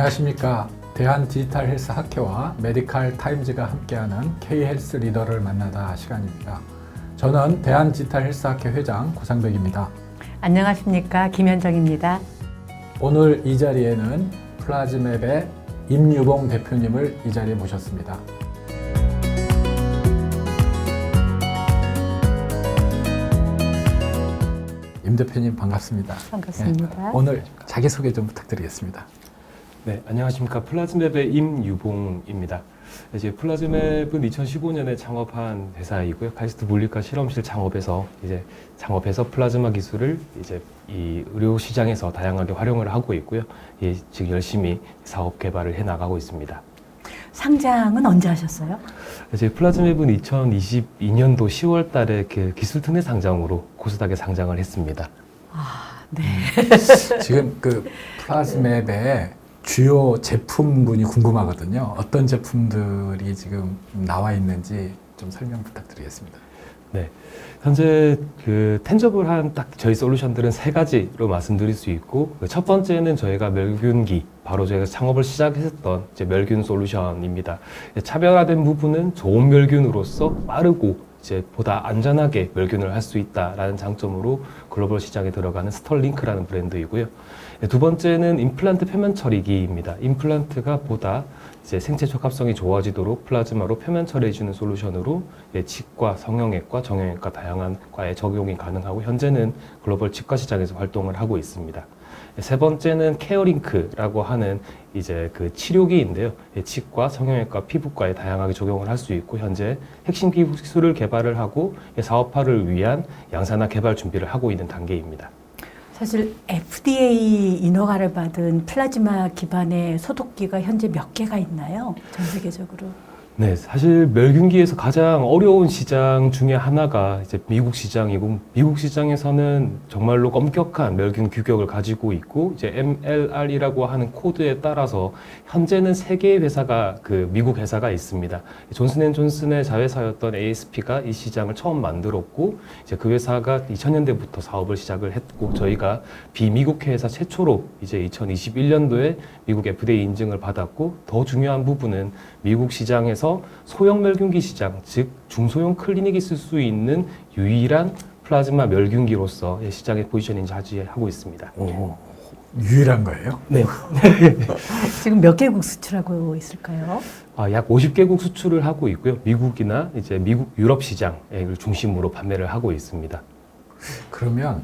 안녕하십니까. 대한 디지털 헬스 학회와 메디칼 타임즈가 함께하는 K 헬스 리더를 만나다 시간입니다. 저는 대한 디지털 헬스 학회 회장 고상백입니다. 안녕하십니까 김현정입니다. 오늘 이 자리에는 플라즈맵의 임유봉 대표님을 이 자리에 모셨습니다. 임 대표님 반갑습니다. 반갑습니다. 네, 오늘 자기소개 좀 부탁드리겠습니다. 네, 안녕하십니까. 플라즈맵의 임유봉입니다. 이제 플라즈맵은 2015년에 창업한 회사이고요. 카이스트 물리과 실험실 창업에서 이제 창업해서 플라즈마 기술을 이제 이 의료 시장에서 다양하게 활용을 하고 있고요. 예, 지금 열심히 사업 개발을 해 나가고 있습니다. 상장은 언제 하셨어요? 이제 플라즈맵은 2022년도 10월 달에 그 기술 특례 상장으로 코스닥에 상장을 했습니다. 아, 네. 지금 그 플라즈맵의 주요 제품군이 궁금하거든요. 어떤 제품들이 지금 나와 있는지 좀 설명 부탁드리겠습니다. 현재 그 텐저블한 딱 저희 솔루션들은 세 가지로 말씀드릴 수 있고 그 첫 번째는 저희가 멸균기 바로 저희가 창업을 시작했던 이제 멸균 솔루션입니다. 차별화된 부분은 좋은 멸균으로서 빠르고 이제 보다 안전하게 멸균을 할 수 있다라는 장점으로 글로벌 시장에 들어가는 스털링크라는 브랜드이고요. 두 번째는 임플란트 표면 처리기입니다. 임플란트가 보다 이제 생체 적합성이 좋아지도록 플라즈마로 표면 처리해주는 솔루션으로 예, 치과, 성형외과, 정형외과 다양한 과에 적용이 가능하고 현재는 글로벌 치과 시장에서 활동을 하고 있습니다. 세 번째는 케어링크라고 하는 이제 그 치료기인데요. 예, 치과, 성형외과, 피부과에 다양하게 적용을 할 수 있고 현재 핵심 기술을 개발을 하고 예, 사업화를 위한 양산화 개발 준비를 하고 있는 단계입니다. 사실 FDA 인허가를 받은 플라즈마 기반의 소독기가 현재 몇 개가 있나요? 전 세계적으로. 네, 사실 멸균기에서 가장 어려운 시장 중에 하나가 이제 미국 시장이고 미국 시장에서는 정말로 엄격한 멸균 규격을 가지고 있고 이제 MLR이라고 하는 코드에 따라서 현재는 세 개의 회사가 그 미국 회사가 있습니다. 존슨앤존슨의 자회사였던 ASP가 이 시장을 처음 만들었고 이제 그 회사가 2000년대부터 사업을 시작을 했고 저희가 비미국 회사 최초로 이제 2021년도에 미국 FDA 인증을 받았고 더 중요한 부분은 미국 시장에서 소형 멸균기 시장, 즉 중소형 클리닉이 쓸 수 있는 유일한 플라즈마 멸균기로서 시장의 포지셔닝 차지하고 있습니다. 오, 유일한 거예요? 네. 지금 몇 개국 수출하고 있을까요? 아, 약 50개국 수출을 하고 있고요. 미국이나 이제 미국 유럽 시장을 중심으로 판매를 하고 있습니다. 그러면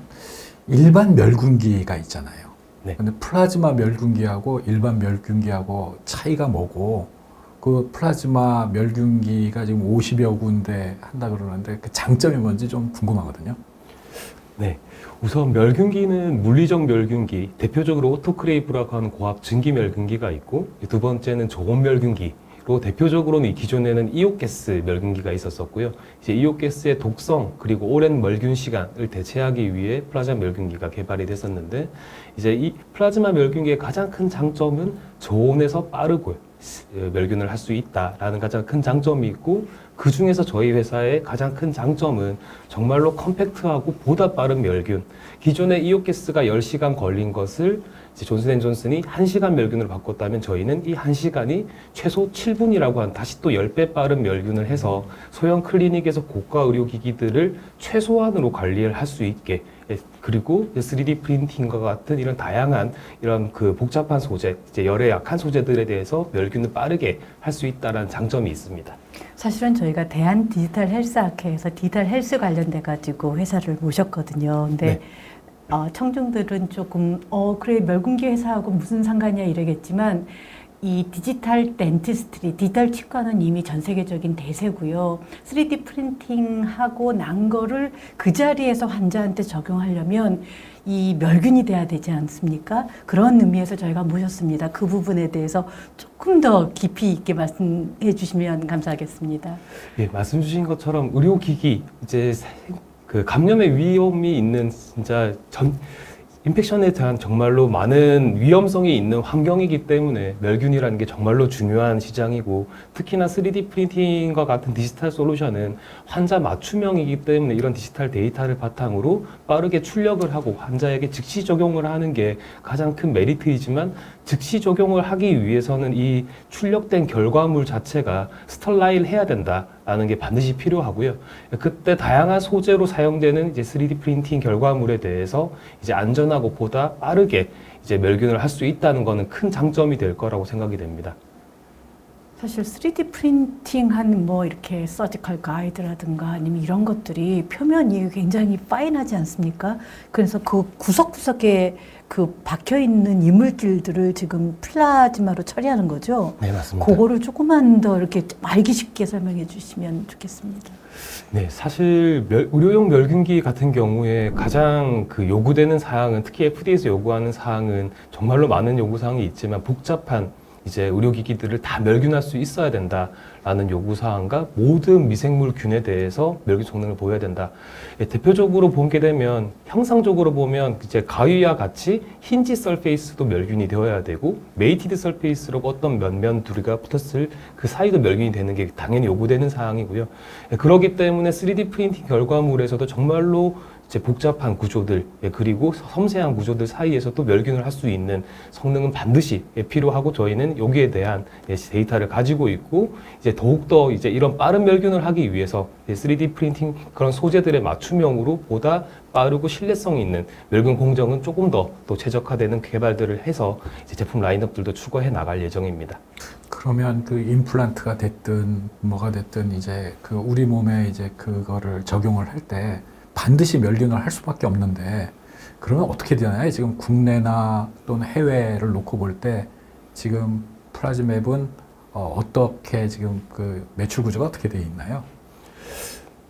일반 멸균기가 있잖아요. 네. 근데 플라즈마 멸균기하고 일반 멸균기하고 차이가 뭐고 그 플라즈마 멸균기가 지금 50여 군데 한다 그러는데 그 장점이 뭔지 좀 궁금하거든요. 네. 우선 멸균기는 물리적 멸균기, 대표적으로 오토크레이브라고 하는 고압 증기 멸균기가 있고 두 번째는 저온 멸균기 로 대표적으로는 이 기존에는 이오가스 멸균기가 있었었고요. 이제 이오가스의 독성 그리고 오랜 멸균 시간을 대체하기 위해 플라즈마 멸균기가 개발이 됐었는데 이제 이 플라즈마 멸균기의 가장 큰 장점은 저온에서 빠르고요. 어, 멸균을 할 수 있다라는 가장 큰 장점이 있고 그 중에서 저희 회사의 가장 큰 장점은 정말로 컴팩트하고 보다 빠른 멸균. 기존에 이오가스가 10시간 걸린 것을 존슨앤존슨이 1시간 멸균으로 바꿨다면 저희는 이 1시간이 최소 7분이라고 한 다시 또 10배 빠른 멸균을 해서 소형 클리닉에서 고가 의료기기들을 최소한으로 관리를 할 수 있게 예, 그리고 3D 프린팅과 같은 이런 다양한 이런 그 복잡한 소재, 이제 열에 약한 소재들에 대해서 멸균을 빠르게 할 수 있다는 장점이 있습니다. 사실은 저희가 대한 디지털 헬스 학회에서 디지털 헬스 관련돼 가지고 회사를 모셨거든요. 근데 네. 어, 청중들은 조금 어 그래 멸균기 회사하고 무슨 상관이야 이러겠지만 이 디지털 덴티스트리, 디지털 치과는 이미 전 세계적인 대세고요. 3D 프린팅하고 난 거를 그 자리에서 환자한테 적용하려면 이 멸균이 돼야 되지 않습니까? 그런 의미에서 저희가 모셨습니다. 그 부분에 대해서 조금 더 깊이 있게 말씀해 주시면 감사하겠습니다. 예, 말씀 주신 것처럼 의료기기 이제 세- 그 감염의 위험이 있는 진짜 전 인펙션에 대한 정말로 많은 위험성이 있는 환경이기 때문에 멸균이라는 게 정말로 중요한 시장이고 특히나 3D 프린팅과 같은 디지털 솔루션은 환자 맞춤형이기 때문에 이런 디지털 데이터를 바탕으로 빠르게 출력을 하고 환자에게 즉시 적용을 하는 게 가장 큰 메리트이지만 즉시 적용을 하기 위해서는 이 출력된 결과물 자체가 스털라일 해야 된다 라는 게 반드시 필요하고요. 그때 다양한 소재로 사용되는 이제 3D 프린팅 결과물에 대해서 이제 안전하고 보다 빠르게 이제 멸균을 할 수 있다는 거는 큰 장점이 될 거라고 생각이 됩니다. 사실 3D 프린팅한 뭐 이렇게 서지컬 가이드라든가 아니면 이런 것들이 표면이 굉장히 파인하지 않습니까? 그래서 그 구석구석에 그 박혀 있는 이물질들을 지금 플라즈마로 처리하는 거죠. 네, 맞습니다. 그거를 조금만 더 이렇게 알기 쉽게 설명해 주시면 좋겠습니다. 네, 사실 멸- 의료용 멸균기 같은 경우에 가장 그 요구되는 사항은 특히 FDA에서 요구하는 사항은 정말로 많은 요구 사항이 있지만 복잡한 이제 의료기기들을 다 멸균할 수 있어야 된다라는 요구 사항과 모든 미생물균에 대해서 멸균 성능을 보여야 된다. 예, 대표적으로 보게 되면 형상적으로 보면 이제 가위와 같이 힌지 서페이스도 멸균이 되어야 되고 메이티드 서페이스로 어떤 면면 두리가 붙었을 그 사이도 멸균이 되는 게 당연히 요구되는 사항이고요. 예, 그렇기 때문에 3D 프린팅 결과물에서도 정말로 이제 복잡한 구조들 예, 그리고 섬세한 구조들 사이에서도 멸균을 할 수 있는 성능은 반드시 예, 필요하고 저희는 여기에 대한 예, 데이터를 가지고 있고 이제 더욱더 이제 이런 빠른 멸균을 하기 위해서 예, 3D 프린팅 그런 소재들의 맞춤형으로 보다 빠르고 신뢰성 있는 멸균 공정은 조금 더 또 최적화되는 개발들을 해서 제품 라인업들도 추가해 나갈 예정입니다. 그러면 그 임플란트가 됐든 뭐가 됐든 이제 그 우리 몸에 이제 그거를 적용을 할때 반드시 멸균을 할 수밖에 없는데 그러면 어떻게 되나요? 지금 국내나 또는 해외를 놓고 볼 때 지금 플라즈맵은 어, 어떻게 지금 그 매출 구조가 어떻게 돼 있나요?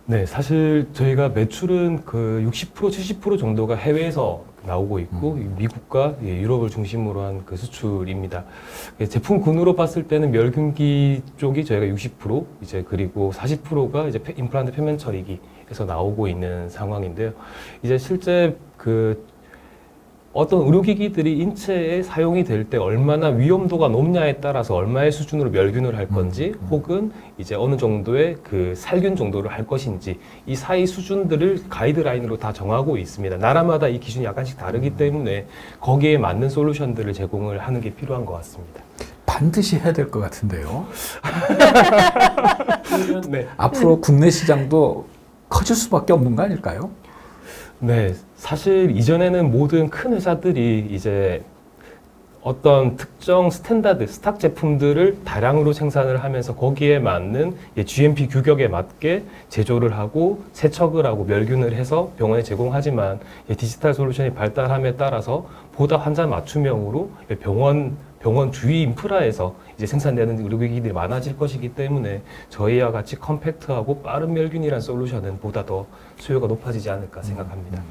네, 사실 저희가 매출은 그 60% 70% 정도가 해외에서 나오고 있고 미국과 예, 유럽을 중심으로 한 그 수출입니다. 예, 제품 군으로 봤을 때는 멸균기 쪽이 저희가 60% 이제 그리고 40%가 이제 페- 임플란트 표면 처리기 에서 나오고 있는 상황인데요. 이제 실제 그 어떤 의료기기들이 인체에 사용이 될 때 얼마나 위험도가 높냐에 따라서 얼마의 수준으로 멸균을 할 건지 음, 음. 혹은 이제 어느 정도의 그 살균 정도를 할 것인지 이 사이 수준들을 가이드라인으로 다 정하고 있습니다. 나라마다 이 기준이 약간씩 다르기 때문에 거기에 맞는 솔루션들을 제공을 하는 게 필요한 것 같습니다. 반드시 해야 될 것 같은데요. 네. 앞으로 국내 시장도 커질 수밖에 없는 거 아닐까요? 네, 사실 이전에는 모든 큰 회사들이 이제 어떤 특정 스탠다드, 스탁 제품들을 다량으로 생산을 하면서 거기에 맞는 예, GMP 규격에 맞게 제조를 하고 세척을 하고 멸균을 해서 병원에 제공하지만 예, 디지털 솔루션이 발달함에 따라서 보다 환자 맞춤형으로 예, 병원 병원 주위 인프라에서 이제 생산되는 의료기기들이 많아질 것이기 때문에 저희와 같이 컴팩트하고 빠른 멸균이란 솔루션은 보다 더 수요가 높아지지 않을까 생각합니다.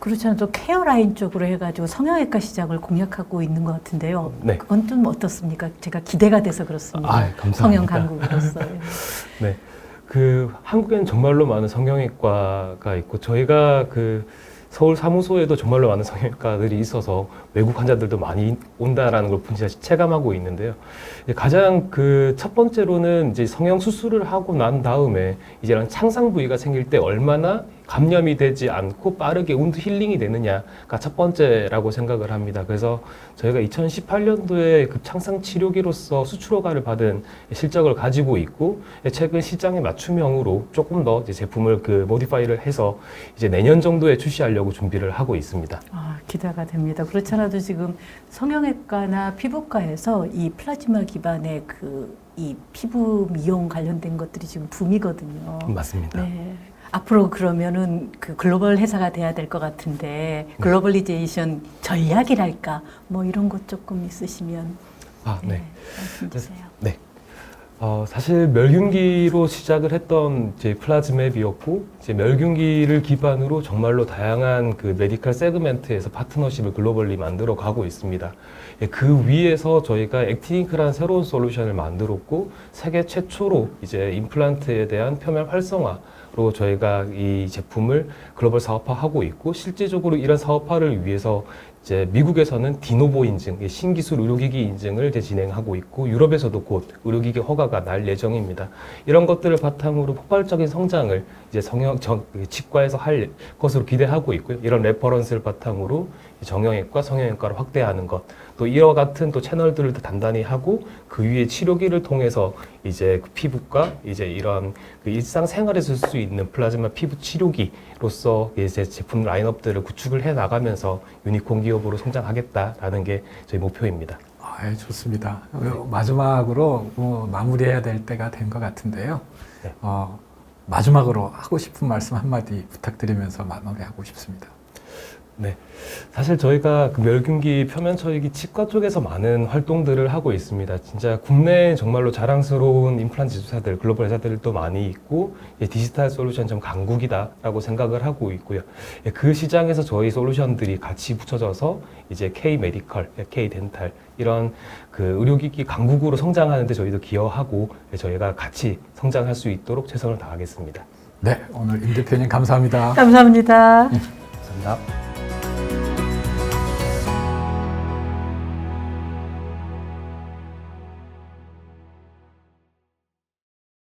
그렇지 않아도 케어라인 쪽으로 해가지고 성형외과 시장을 공략하고 있는 것 같은데요. 네. 그건 좀 어떻습니까? 제가 기대가 돼서 그렇습니다. 아, 감사합니다. 성형 강국으로서. 네. 그 한국에는 정말로 많은 성형외과가 있고 저희가 그 서울 사무소에도 정말로 많은 성형외과들이 있어서 외국 환자들도 많이 온다라는 걸 분명히 체감하고 있는데요. 가장 그 첫 번째로는 이제 성형 수술을 하고 난 다음에 이제는 창상 부위가 생길 때 얼마나 감염이 되지 않고 빠르게 운드 힐링이 되느냐가 첫 번째라고 생각을 합니다. 그래서 저희가 2018년도에 급창상 치료기로서 수출 허가를 받은 실적을 가지고 있고 최근 시장에 맞춤형으로 조금 더 제품을 그 모디파이를 해서 이제 내년 정도에 출시하려고 준비를 하고 있습니다. 아, 기대가 됩니다. 그렇지 않아도 지금 성형외과나 피부과에서 이 플라즈마 기반의 그 이 피부 미용 관련된 것들이 지금 붐이거든요. 맞습니다. 네. 앞으로 그러면은 그 글로벌 회사가 돼야 될 것 같은데 글로벌리제이션 전략이랄까 뭐 이런 것 조금 있으시면 아, 네. 말씀 주세요. 네. 어, 사실 멸균기로 시작을 했던 이제 플라즈맵이었고 이제 멸균기를 기반으로 정말로 다양한 그 메디컬 세그멘트에서 파트너십을 글로벌리 만들어 가고 있습니다. 예, 그 위에서 저희가 액티니크라는 새로운 솔루션을 만들었고 세계 최초로 이제 임플란트에 대한 표면 활성화 로 저희가 이 제품을 글로벌 사업화하고 있고 실제적으로 이런 사업화를 위해서 이제 미국에서는 디노보 인증, 신기술 의료기기 인증을 진행하고 있고 유럽에서도 곧 의료기기 허가가 날 예정입니다. 이런 것들을 바탕으로 폭발적인 성장을 이제 성형 정, 치과에서 할 것으로 기대하고 있고요. 이런 레퍼런스를 바탕으로 정형외과, 성형외과를 확대하는 것, 또 이와 같은 또 채널들을 더 단단히 하고 그 위에 치료기를 통해서 이제 그 피부과 이제 이런 그 일상 생활에서 쓸수 있는 플라즈마 피부 치료기로서 이제 제품 라인업들을 구축을 해 나가면서 유니콘 기업으로 성장하겠다라는 게 저희 목표입니다. 아, 예, 좋습니다. 어, 마지막으로 뭐 마무리해야 될 때가 된 것 같은데요. 네. 어, 마지막으로 하고 싶은 말씀 한마디 부탁드리면서 마무리하고 싶습니다. 네. 사실 저희가 그 멸균기 표면 처리기 치과 쪽에서 많은 활동들을 하고 있습니다. 진짜 국내에 정말로 자랑스러운 임플란트 제조사들, 글로벌 회사들도 많이 있고, 예, 디지털 솔루션 좀 강국이다라고 생각을 하고 있고요. 예, 그 시장에서 저희 솔루션들이 같이 붙여져서 이제 K 메디컬, 예, K 덴탈 이런 그 의료기기 강국으로 성장하는데 저희도 기여하고 예, 저희가 같이 성장할 수 있도록 최선을 다하겠습니다. 네, 오늘 임 대표님 감사합니다. 감사합니다. 감사합니다.